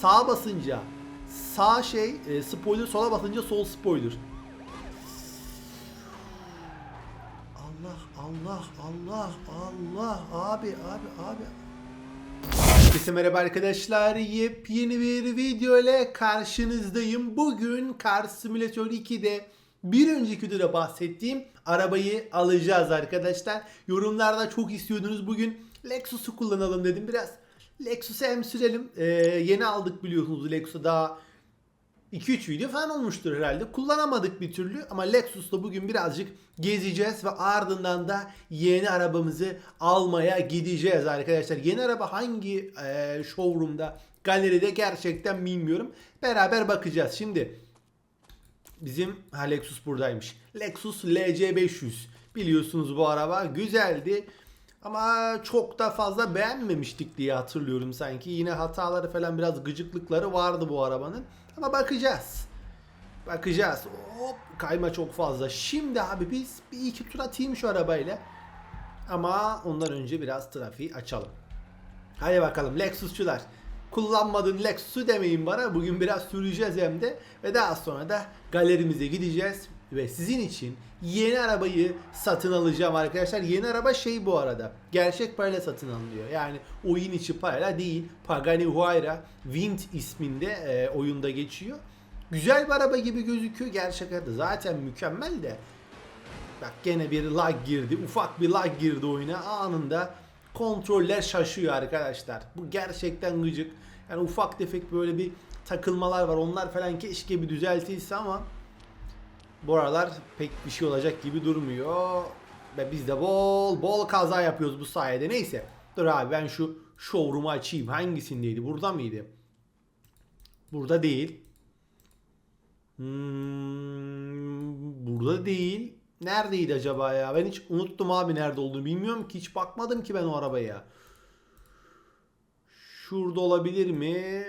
Sağa basınca sağ şey e, spoiler, sola basınca sol spoiler. Allah Allah Allah Allah abi abi abi. Herkese merhaba arkadaşlar. Yepyeni bir video ile karşınızdayım. Bugün Car Simulator 2'de bir önceki videoda bahsettiğim arabayı alacağız arkadaşlar. Yorumlarda çok istiyordunuz. Bugün Lexus'u kullanalım dedim. Biraz Lexus'u hem sürelim. Ee, yeni aldık biliyorsunuz Lexus'u daha 2-3 video falan olmuştur herhalde. Kullanamadık bir türlü ama Lexus'ta bugün birazcık gezeceğiz ve ardından da yeni arabamızı almaya gideceğiz arkadaşlar. Yeni araba hangi e, showroom'da, galeride gerçekten bilmiyorum. Beraber bakacağız. Şimdi bizim ha Lexus buradaymış. Lexus LC500. Biliyorsunuz bu araba güzeldi. Ama çok da fazla beğenmemiştik diye hatırlıyorum sanki. Yine hataları falan biraz gıcıklıkları vardı bu arabanın. Ama bakacağız. Bakacağız. Hop kayma çok fazla. Şimdi abi biz bir iki tur atayım şu arabayla. Ama ondan önce biraz trafiği açalım. Hadi bakalım Lexus'çular. Kullanmadığın Lexus'u demeyin bana. Bugün biraz süreceğiz hem de. Ve daha sonra da galerimize gideceğiz. Ve sizin için yeni arabayı satın alacağım arkadaşlar. Yeni araba şey bu arada. Gerçek parayla satın alınıyor. Yani oyun içi parayla değil. Pagani Huayra Wind isminde e, oyunda geçiyor. Güzel bir araba gibi gözüküyor. Gerçek hayatta zaten mükemmel de. Bak gene bir lag girdi. Ufak bir lag girdi oyuna. Anında kontroller şaşıyor arkadaşlar. Bu gerçekten gıcık. Yani ufak tefek böyle bir takılmalar var. Onlar falan keşke bir düzeltilse ama bu aralar pek bir şey olacak gibi durmuyor. Ve biz de bol bol kaza yapıyoruz bu sayede. Neyse. Dur abi ben şu showroom'u açayım. Hangisindeydi? Burada mıydı? Burada değil. Hmm, burada değil. Neredeydi acaba ya? Ben hiç unuttum abi nerede olduğunu. Bilmiyorum ki hiç bakmadım ki ben o arabaya. Şurada olabilir mi?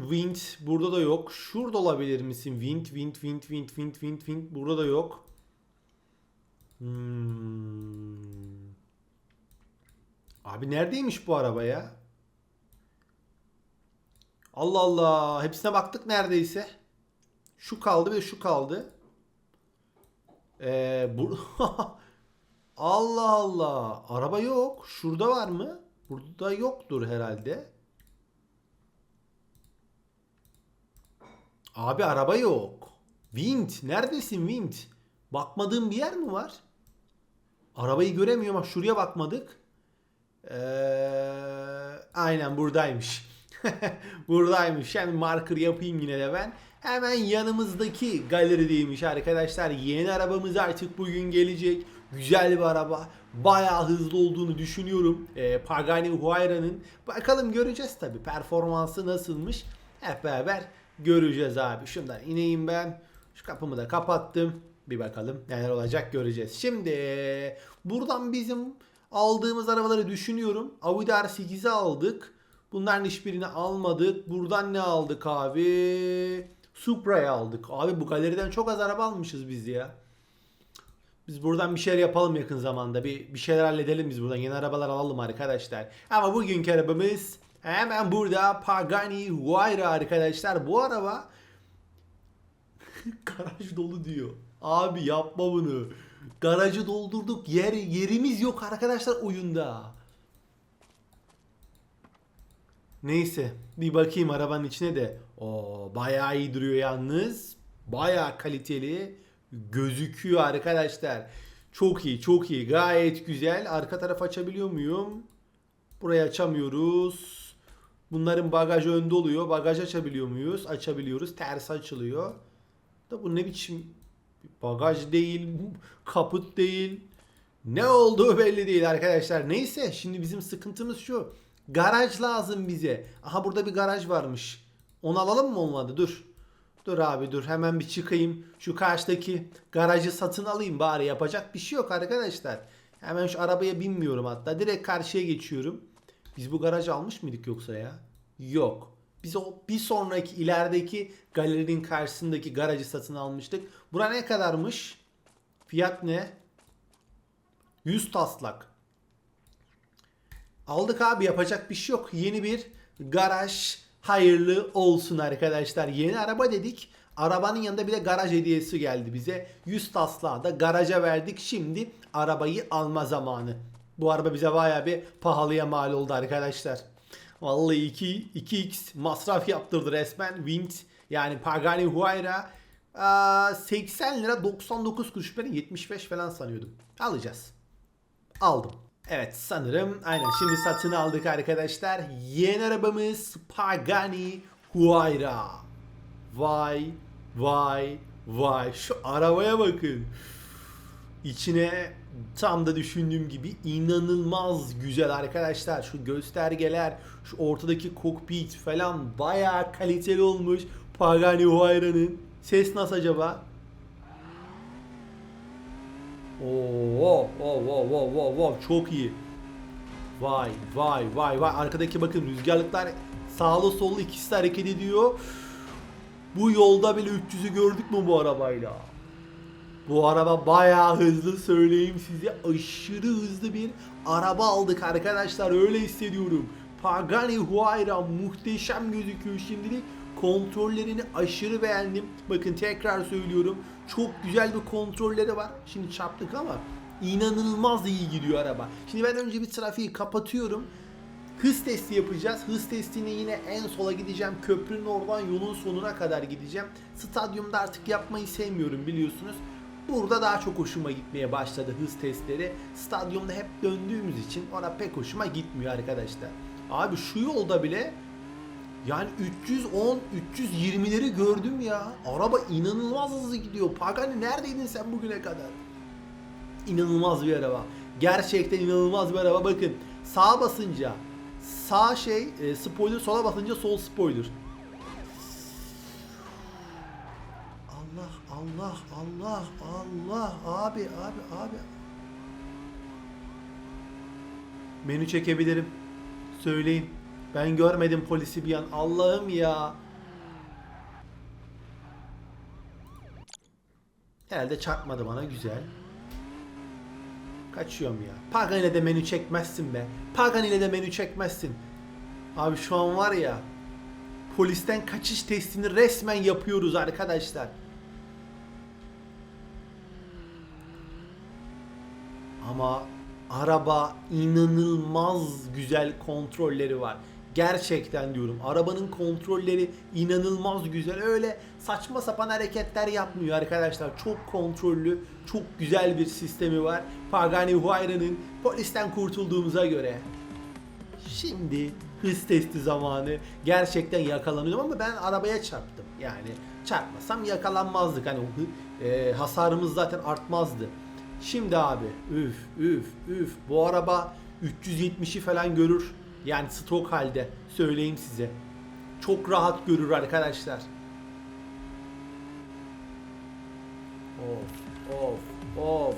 Wind burada da yok. Şurada olabilir misin? Wind, wind, wind, wind, wind, wind, wind. Burada da yok. Hmm. Abi neredeymiş bu araba ya? Allah Allah. Hepsine baktık neredeyse. Şu kaldı ve şu kaldı. Ee, bu... Allah Allah. Araba yok. Şurada var mı? Burada yoktur herhalde. Abi araba yok. Wind. Neredesin Wind? Bakmadığın bir yer mi var? Arabayı göremiyorum. Bak şuraya bakmadık. Ee, aynen buradaymış. buradaymış. Yani marker yapayım yine de ben. Hemen yanımızdaki galerideymiş arkadaşlar. Yeni arabamız artık bugün gelecek. Güzel bir araba. Bayağı hızlı olduğunu düşünüyorum. Ee, Pagani Huayra'nın. Bakalım göreceğiz tabi. Performansı nasılmış. Hep beraber göreceğiz abi. Şundan ineyim ben. Şu kapımı da kapattım. Bir bakalım neler olacak göreceğiz. Şimdi buradan bizim aldığımız arabaları düşünüyorum. Audi R8'i aldık. Bunların hiçbirini almadık. Buradan ne aldık abi? Supra'yı aldık. Abi bu galeriden çok az araba almışız biz ya. Biz buradan bir şeyler yapalım yakın zamanda. Bir, bir şeyler halledelim biz buradan. Yeni arabalar alalım arkadaşlar. Ama bugünkü arabamız hemen burada Pagani Huayra arkadaşlar. Bu araba garaj dolu diyor. Abi yapma bunu. Garajı doldurduk. Yer yerimiz yok arkadaşlar oyunda. Neyse bir bakayım arabanın içine de. O bayağı iyi duruyor yalnız. Bayağı kaliteli gözüküyor arkadaşlar. Çok iyi, çok iyi. Gayet güzel. Arka taraf açabiliyor muyum? Burayı açamıyoruz. Bunların bagajı önde oluyor. Bagaj açabiliyor muyuz? Açabiliyoruz. Ters açılıyor. Da bu ne biçim bagaj değil, kaput değil. Ne olduğu belli değil arkadaşlar. Neyse şimdi bizim sıkıntımız şu. Garaj lazım bize. Aha burada bir garaj varmış. Onu alalım mı olmadı? Dur. Dur abi dur hemen bir çıkayım. Şu karşıdaki garajı satın alayım bari. Yapacak bir şey yok arkadaşlar. Hemen şu arabaya binmiyorum hatta. Direkt karşıya geçiyorum. Biz bu garajı almış mıydık yoksa ya? Yok. Biz o bir sonraki ilerideki galerinin karşısındaki garajı satın almıştık. Bura ne kadarmış? Fiyat ne? 100 taslak. Aldık abi yapacak bir şey yok. Yeni bir garaj hayırlı olsun arkadaşlar. Yeni araba dedik. Arabanın yanında bir de garaj hediyesi geldi bize. 100 taslağı da garaja verdik. Şimdi arabayı alma zamanı. Bu araba bize bayağı bir pahalıya mal oldu arkadaşlar. Vallahi 2 2x masraf yaptırdı resmen. Wind yani Pagani Huayra aa, 80 lira 99 kuruş ben 75 falan sanıyordum. Alacağız. Aldım. Evet sanırım aynen şimdi satın aldık arkadaşlar. Yeni arabamız Pagani Huayra. Vay vay vay şu arabaya bakın. İçine tam da düşündüğüm gibi inanılmaz güzel arkadaşlar. Şu göstergeler, şu ortadaki kokpit falan bayağı kaliteli olmuş. Pagani Huayra'nın. Ses nasıl acaba? Oo, oo, oo, oo, oo, oo, çok iyi. Vay vay vay vay arkadaki bakın rüzgarlıklar sağlı sollu ikisi de hareket ediyor. Bu yolda bile 300'ü gördük mü bu arabayla? Bu araba bayağı hızlı söyleyeyim size aşırı hızlı bir araba aldık arkadaşlar öyle hissediyorum. Pagani Huayra muhteşem gözüküyor şimdilik. Kontrollerini aşırı beğendim. Bakın tekrar söylüyorum. Çok güzel bir kontrolleri var. Şimdi çarptık ama inanılmaz iyi gidiyor araba. Şimdi ben önce bir trafiği kapatıyorum. Hız testi yapacağız. Hız testini yine en sola gideceğim. Köprünün oradan yolun sonuna kadar gideceğim. Stadyumda artık yapmayı sevmiyorum biliyorsunuz. Burada daha çok hoşuma gitmeye başladı hız testleri. Stadyumda hep döndüğümüz için ona pek hoşuma gitmiyor arkadaşlar. Abi şu yolda bile yani 310 320'leri gördüm ya. Araba inanılmaz hızlı gidiyor. Pagani neredeydin sen bugüne kadar? İnanılmaz bir araba. Gerçekten inanılmaz bir araba. Bakın sağa basınca sağ şey e, spoiler sola basınca sol spoiler. Allah Allah Allah abi abi abi. Menü çekebilirim. Söyleyin. Ben görmedim polisi bir an. Allah'ım ya. Herhalde çarpmadı bana güzel. Kaçıyorum ya. Pagani'yle de menü çekmezsin be. Pagani'yle de menü çekmezsin. Abi şu an var ya. Polisten kaçış testini resmen yapıyoruz arkadaşlar. Ama araba inanılmaz güzel kontrolleri var. Gerçekten diyorum. Arabanın kontrolleri inanılmaz güzel. Öyle saçma sapan hareketler yapmıyor arkadaşlar. Çok kontrollü, çok güzel bir sistemi var. Pagani Huayra'nın polisten kurtulduğumuza göre. Şimdi hız testi zamanı. Gerçekten yakalanıyorum ama ben arabaya çarptım. Yani çarpmasam yakalanmazdık. Hani e, hasarımız zaten artmazdı. Şimdi abi üf üf üf bu araba 370'i falan görür. Yani stok halde söyleyeyim size. Çok rahat görür arkadaşlar. Of of of.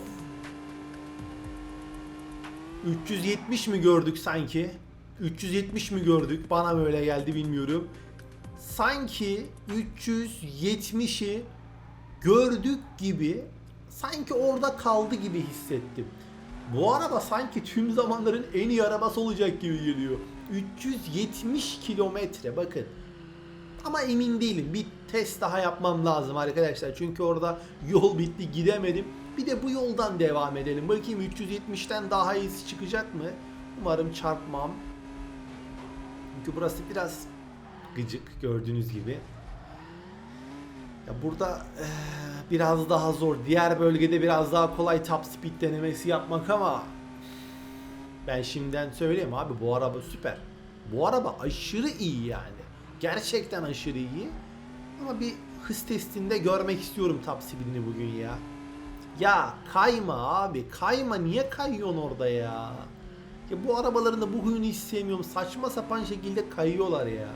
370 mi gördük sanki? 370 mi gördük? Bana böyle geldi bilmiyorum. Sanki 370'i gördük gibi sanki orada kaldı gibi hissettim. Bu araba sanki tüm zamanların en iyi arabası olacak gibi geliyor. 370 kilometre bakın. Ama emin değilim. Bir test daha yapmam lazım arkadaşlar. Çünkü orada yol bitti gidemedim. Bir de bu yoldan devam edelim. Bakayım 370'ten daha iyisi çıkacak mı? Umarım çarpmam. Çünkü burası biraz gıcık gördüğünüz gibi. Ya burada eee, biraz daha zor. Diğer bölgede biraz daha kolay top speed denemesi yapmak ama ben şimdiden söyleyeyim abi bu araba süper. Bu araba aşırı iyi yani. Gerçekten aşırı iyi. Ama bir hız testinde görmek istiyorum top speedini bugün ya. Ya kayma abi kayma niye kayıyorsun orada ya? Ya bu arabaların da bu huyunu hiç sevmiyorum. Saçma sapan şekilde kayıyorlar ya.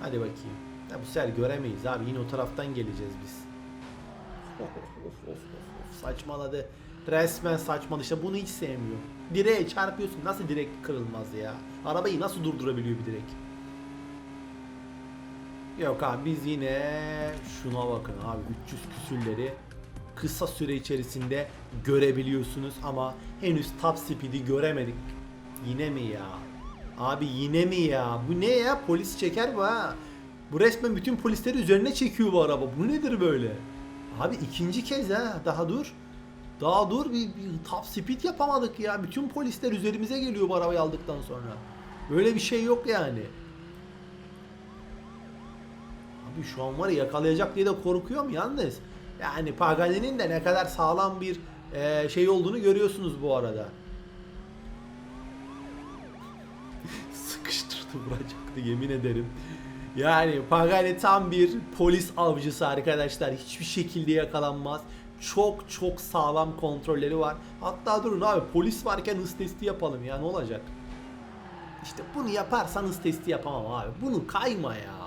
Hadi bakayım. Ya bu sefer göremeyiz abi. Yine o taraftan geleceğiz biz. Of of of of. Saçmaladı. Resmen saçmaladı. İşte bunu hiç sevmiyorum. Direğe çarpıyorsun. Nasıl direk kırılmaz ya? Arabayı nasıl durdurabiliyor bir direk? Yok abi biz yine şuna bakın abi 300 küsürleri kısa süre içerisinde görebiliyorsunuz ama henüz top speed'i göremedik. Yine mi ya? Abi yine mi ya? Bu ne ya? Polis çeker bu ha. Bu resmen bütün polisleri üzerine çekiyor bu araba. Bu nedir böyle? Abi ikinci kez ha. Daha dur. Daha dur bir, bir top speed yapamadık ya. Bütün polisler üzerimize geliyor bu arabayı aldıktan sonra. Böyle bir şey yok yani. Abi şu an var ya yakalayacak diye de korkuyorum yalnız. Yani Pagani'nin de ne kadar sağlam bir eee, şey olduğunu görüyorsunuz bu arada. Sıkıştırdı vuracaktı yemin ederim. Yani Pagani tam bir polis avcısı arkadaşlar. Hiçbir şekilde yakalanmaz. Çok çok sağlam kontrolleri var. Hatta durun abi polis varken hız testi yapalım ya ne olacak? İşte bunu yaparsan hız testi yapamam abi. Bunu kayma ya.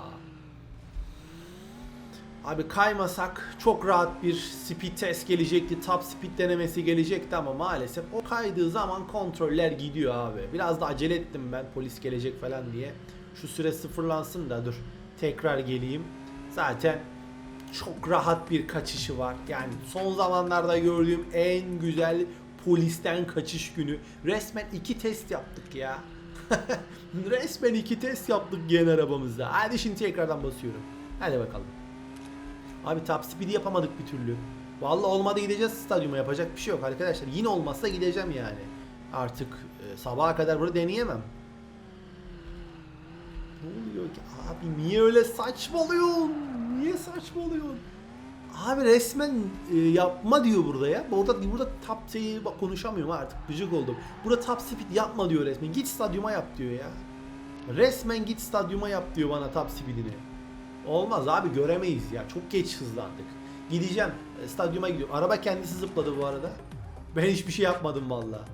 Abi kaymasak çok rahat bir speed test gelecekti. Top speed denemesi gelecekti ama maalesef o kaydığı zaman kontroller gidiyor abi. Biraz da acele ettim ben polis gelecek falan diye. Şu süre sıfırlansın da dur. Tekrar geleyim. Zaten çok rahat bir kaçışı var. Yani son zamanlarda gördüğüm en güzel polisten kaçış günü. Resmen iki test yaptık ya. Resmen iki test yaptık yeni arabamızda. Hadi şimdi tekrardan basıyorum. Hadi bakalım. Abi top speed'i yapamadık bir türlü. Vallahi olmadı gideceğiz stadyuma yapacak bir şey yok arkadaşlar. Yine olmazsa gideceğim yani. Artık e, sabaha kadar bunu deneyemem. Ne oluyor ki? Abi niye öyle saçmalıyorsun? Niye saçmalıyorsun? Abi resmen e, yapma diyor burada ya. Burada burada top şeyi konuşamıyorum artık. Gıcık oldum. Burada top speed yapma diyor resmen. Git stadyuma yap diyor ya. Resmen git stadyuma yap diyor bana top speed'ini. Olmaz abi göremeyiz ya. Çok geç hızlandık. Gideceğim. E, Stadyuma gidiyorum. Araba kendisi zıpladı bu arada. Ben hiçbir şey yapmadım valla.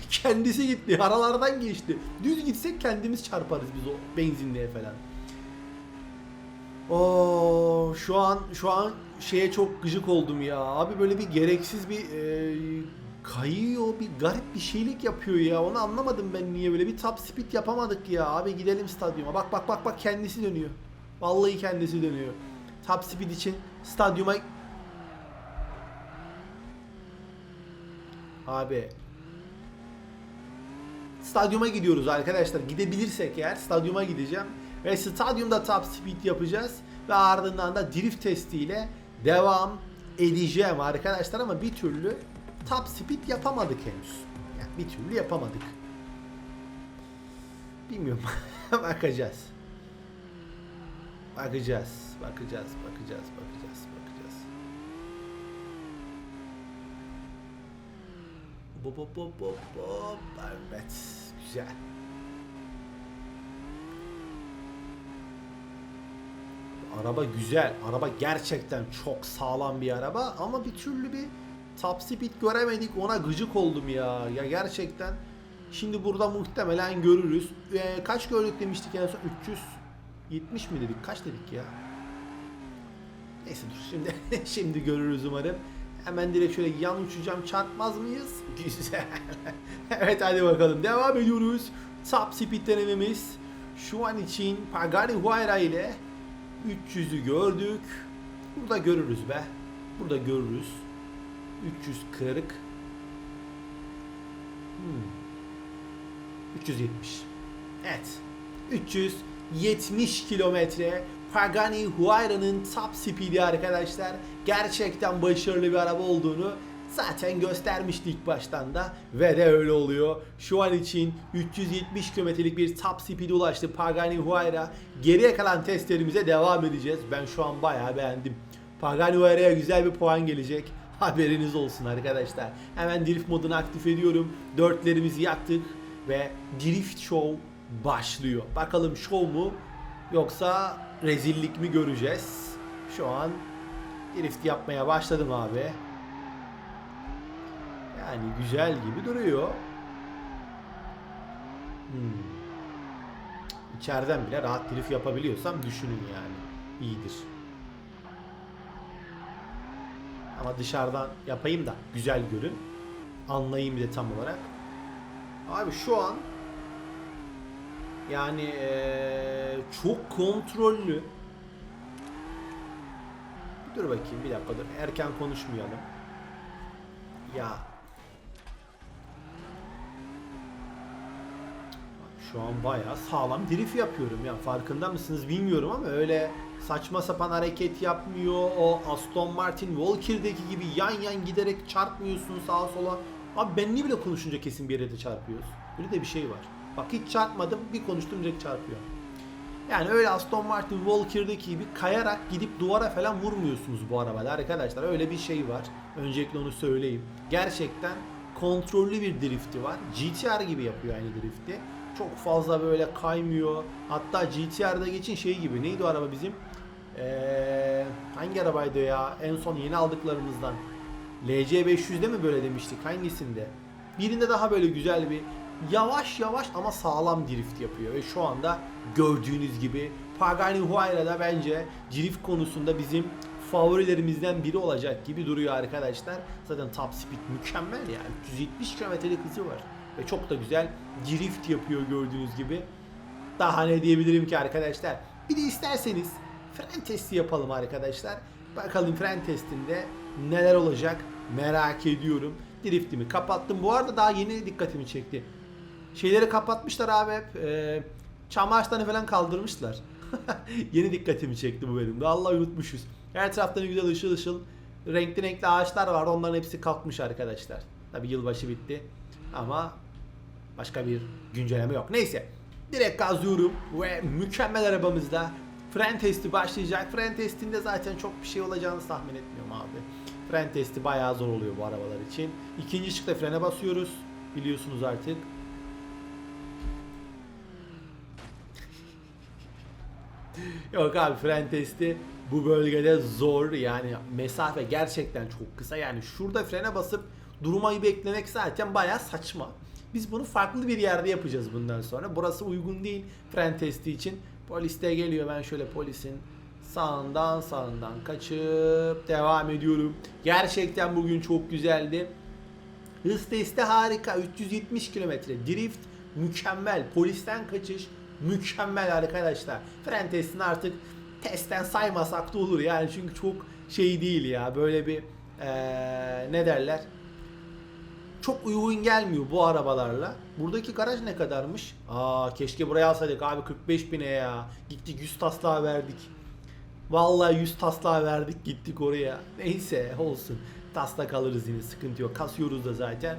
kendisi gitti. Aralardan geçti. Düz gitsek kendimiz çarparız biz o benzinliğe falan. Oo, şu an şu an şeye çok gıcık oldum ya. Abi böyle bir gereksiz bir e, kayıyor, bir garip bir şeylik yapıyor ya. Onu anlamadım ben niye böyle bir top speed yapamadık ya. Abi gidelim stadyuma. Bak bak bak bak kendisi dönüyor. Vallahi kendisi dönüyor. Top speed için stadyuma Abi Stadyuma gidiyoruz arkadaşlar. Gidebilirsek eğer stadyuma gideceğim. Ve stadyumda top speed yapacağız. Ve ardından da drift testiyle devam edeceğim arkadaşlar. Ama bir türlü top speed yapamadık henüz. Yani bir türlü yapamadık. Bilmiyorum. bakacağız. Bakacağız. Bakacağız. Bakacağız. Bakacağız. Bakacağız. Bop bop bop bop bop. Evet. Güzel. Araba güzel. Araba gerçekten çok sağlam bir araba ama bir türlü bir top speed göremedik. Ona gıcık oldum ya. Ya gerçekten şimdi burada muhtemelen görürüz. Ee, kaç gördük demiştik en son? 370 mi dedik? Kaç dedik ya? Neyse dur şimdi şimdi görürüz umarım. Hemen direkt şöyle yan uçacağım çarpmaz mıyız? Güzel. evet hadi bakalım devam ediyoruz. Top speed denememiz. Şu an için Pagani Huayra ile 300'ü gördük. Burada görürüz be. Burada görürüz. 340. Hmm. 370. Evet. 370 kilometre Pagani Huayra'nın top speed'i arkadaşlar. Gerçekten başarılı bir araba olduğunu zaten göstermişti ilk baştan da ve de öyle oluyor. Şu an için 370 kilometrelik bir top speed'e ulaştı Pagani Huayra. Geriye kalan testlerimize devam edeceğiz. Ben şu an bayağı beğendim. Pagani Huayra'ya güzel bir puan gelecek. Haberiniz olsun arkadaşlar. Hemen drift modunu aktif ediyorum. Dörtlerimizi yaktık ve drift show başlıyor. Bakalım show mu yoksa rezillik mi göreceğiz. Şu an drift yapmaya başladım abi. Yani güzel gibi duruyor. Hmm. İçeriden bile rahat drift yapabiliyorsam düşünün yani. İyidir. Ama dışarıdan yapayım da güzel görün. Anlayayım bir tam olarak. Abi şu an yani eee, çok kontrollü. Dur bakayım bir dakika dur. Erken konuşmayalım. Ya. Şu an bayağı sağlam drift yapıyorum ya farkında mısınız bilmiyorum ama öyle saçma sapan hareket yapmıyor. O Aston Martin Walker'daki gibi yan yan giderek çarpmıyorsun sağa sola. Abi benimle bile konuşunca kesin bir yere de çarpıyoruz. Böyle de bir şey var. Bak hiç çarpmadım bir konuştum direkt çarpıyor. Yani öyle Aston Martin Walker'daki gibi kayarak gidip duvara falan vurmuyorsunuz bu arabada arkadaşlar. Öyle bir şey var. Öncelikle onu söyleyeyim. Gerçekten kontrollü bir drifti var. GTR gibi yapıyor aynı drifti. Çok fazla böyle kaymıyor. Hatta GTR'da geçin şey gibi. Neydi o araba bizim? Ee, hangi arabaydı ya? En son yeni aldıklarımızdan. LC500'de mi böyle demiştik? Hangisinde? Birinde daha böyle güzel bir yavaş yavaş ama sağlam drift yapıyor. Ve şu anda gördüğünüz gibi Pagani Huayra da bence drift konusunda bizim favorilerimizden biri olacak gibi duruyor arkadaşlar. Zaten top speed mükemmel yani. 370 kilometrelik hızı var. Ve çok da güzel drift yapıyor gördüğünüz gibi. Daha ne diyebilirim ki arkadaşlar. Bir de isterseniz fren testi yapalım arkadaşlar. Bakalım fren testinde neler olacak merak ediyorum. Driftimi kapattım. Bu arada daha yeni dikkatimi çekti. Şeyleri kapatmışlar abi. E, çam ağaçlarını falan kaldırmışlar. yeni dikkatimi çekti bu benim de. Allah unutmuşuz. Her tarafta ne güzel ışıl ışıl renkli renkli ağaçlar vardı. Onların hepsi kalkmış arkadaşlar. Tabi yılbaşı bitti. Ama başka bir güncelleme yok. Neyse. Direkt gazlıyorum ve mükemmel arabamızda fren testi başlayacak. Fren testinde zaten çok bir şey olacağını tahmin etmiyorum abi. Fren testi bayağı zor oluyor bu arabalar için. İkinci şıkta frene basıyoruz. Biliyorsunuz artık. Yok abi fren testi bu bölgede zor yani mesafe gerçekten çok kısa yani şurada frene basıp durmayı beklemek zaten bayağı saçma. Biz bunu farklı bir yerde yapacağız bundan sonra. Burası uygun değil fren testi için. Polis de geliyor ben şöyle polisin sağından sağından kaçıp devam ediyorum. Gerçekten bugün çok güzeldi. Hız testi harika. 370 kilometre. Drift mükemmel. Polisten kaçış mükemmel arkadaşlar. Fren testini artık testten saymasak da olur yani çünkü çok şey değil ya böyle bir ee, ne derler çok uygun gelmiyor bu arabalarla. Buradaki garaj ne kadarmış? Aa keşke buraya alsaydık abi 45 bine ya. Gittik 100 taslağa verdik. Vallahi 100 taslağa verdik gittik oraya. Neyse olsun. Taslak alırız yine sıkıntı yok. Kasıyoruz da zaten.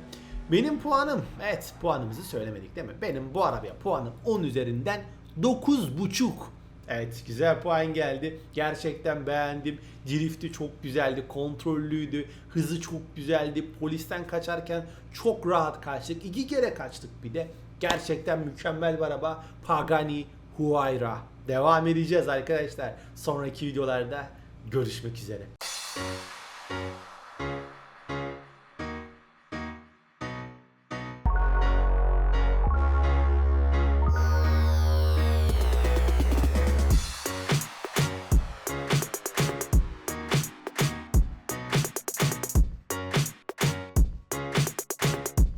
Benim puanım, evet puanımızı söylemedik değil mi? Benim bu arabaya puanım 10 üzerinden 9.5. Evet güzel puan geldi. Gerçekten beğendim. Drifti çok güzeldi, kontrollüydü. Hızı çok güzeldi. Polisten kaçarken çok rahat kaçtık. İki kere kaçtık bir de. Gerçekten mükemmel bir araba. Pagani Huayra. Devam edeceğiz arkadaşlar. Sonraki videolarda görüşmek üzere.